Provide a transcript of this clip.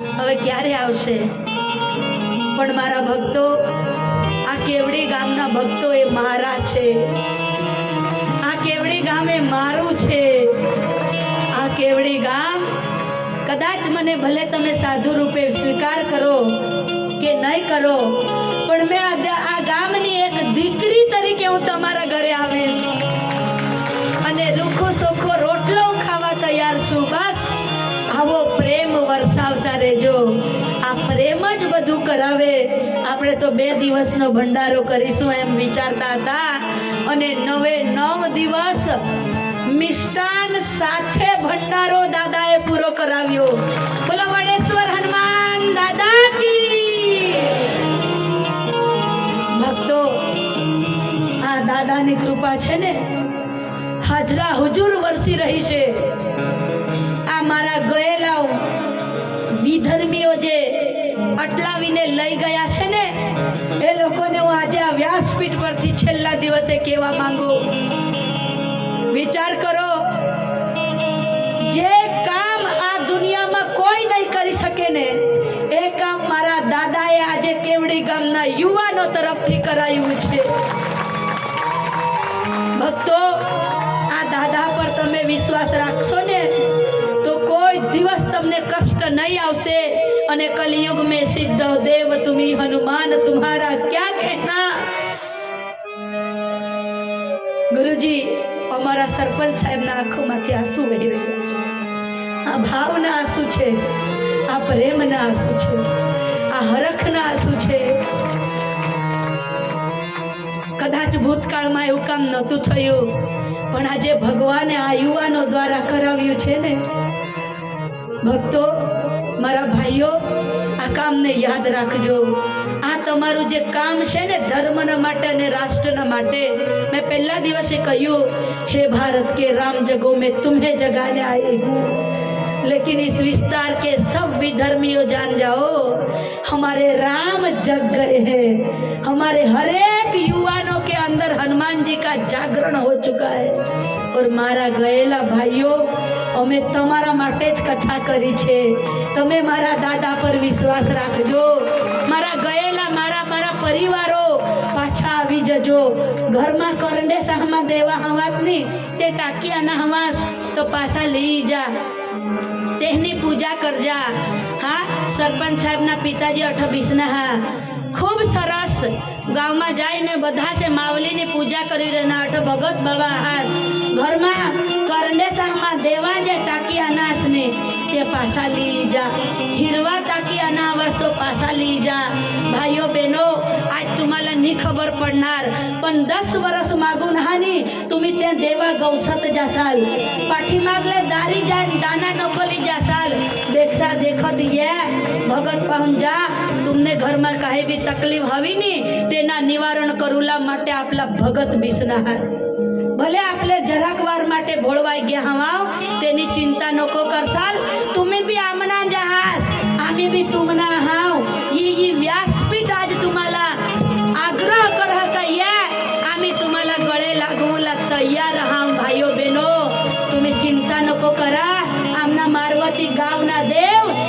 હવે ક્યારે આવશે? પણ મારા ભક્તો, આ કેવડી ગામના ભક્તો એ મારા છે. આ કેવડી ગામે મારું છે. આ કેવડી ગામ, કદાચ મને ભલે તમે સાધુ રૂપે સ્વીકાર કરો કે નહીં કરો, પણ મેં આ ગામની એક દીકરી તરીકે હું તમારા પ્રેમ વરસાવતા રહેજો. આ પ્રેમ જ બધું કરાવે. આપણે તો બે દિવસનો ભંડારો કરીશું એમ વિચારતા હતા. અને નવે નવ દિવસ મિષ્ટાન સાથે ભંડારો દાદાએ પૂરો કરાવ્યો. બોલો વડેશ્વર હનુમાન દાદા કી. ભક્તો, આ દાદાની કૃપા છે ને? હાજરા હુજુર વરસી રહી છે. આ મારા ગયેલા વિધર્મીઓ જે અટલાવીને લઈ ગયા છે ને, એ લોકોને હું આજે આ વ્યાસપીઠ પરથી છેલ્લા દિવસે કહેવા માંગુ. વિચાર કરો, જે કામ આ દુનિયામાં કોઈ નહીં કરી શકે ને, એ કામ મારા દાદાએ આજે કેવડી ગામના યુવાનો તરફથી કરાયું છે. ભક્તો, આ દાદા પર તમે વિશ્વાસ રાખશો ને નહીં આવશે અને કલયુગ મેં સિદ્ધ દેવ તુમી હનુમાન તુમ્હારા ક્યાં કહેના ગુરુજી, અમારા સરપંચ સાહેબના આંખોમાંથી આંસુ વહી રહ્યા છે. આ ભાવના આંસુ છે, આ પ્રેમના આંસુ છે, આ હરખના આંસુ છે. કદાચ ભૂતકાળમાં એવું કામ નહોતું થયું, પણ આજે ભગવાને આ યુવાનો દ્વારા કરાવ્યું છે ને ભક્તો, મારા ભાઈઓ, આ કામને યાદ રાખજો. આ તમારું જે કામ છે ને ધર્મના માટે અને રાષ્ટ્રના માટે, મેં પહેલા દિવસે કહ્યું, હે ભારત કે રામ જગો, મેં તુમ્હે જગાને આઈ હું लेकिन इस विस्तार के सब विधर्मियों जान जाओ हमारे राम जग गए हैं हमारे हर एक युवानों के अंदर हनुमान जी का जागरण हो चुका है और મારા ગયેલા ભાઈઓ અમે તમારા માટે જ કથા કરી છે તમે મારા દાદા પર વિશ્વાસ રાખજો મારા ગયેલા મારા મારા પરિવારો પાછા આવી જજો ઘરમાં કરંડે સાહમાં દેવા હવાતની તે ટાંકિયાના હવાસ તો પાછા લઈ જા તેની પૂજા કરજા. હા, સરપંચ સાહેબના પિતાજી અઠબીસના હા. ખૂબ સરસ. ગામમાં જઈને બધા છે માવલીની પૂજા કરી રહેના અઠ ભગત બાબા હાથ ઘરમાં કરંડેસામાં દેવા જે ટાકી અનાજને તે પાસા લઈ જા. હીરવા તાકી અનાવાસ તો પાસા લઈ જા. ભાઈઓ બહેનો, આજ તુમાલા ની ખબર પડનાર. પણ દસ વર્ષ માગુન હાની ત્યાં દેવા ગૌસત જસાલ. પાઠી માગલે દારી જાય, દાના નકોલી જસાલ. દેખતા દેખત યે, ભગત પહન જા. તુમને ઘરમાં કાંઈ બી તકલીફ હવી ની, તેના નિવારણ કરુલા માટે આપલા ભગત બિસના હા ભલે આપલે જરાક વાર માટે ભોળવાઈ ગયા હવા, તેની ચિંતા નકો કરસાલ. તુમે બી આમના જહાસ આમી બી તુમના હા तुम्हाला गळे लागवला तयार हा भाईओ बेनो तुम्ही चिंता नको करा. आमना मारवती गावना देव.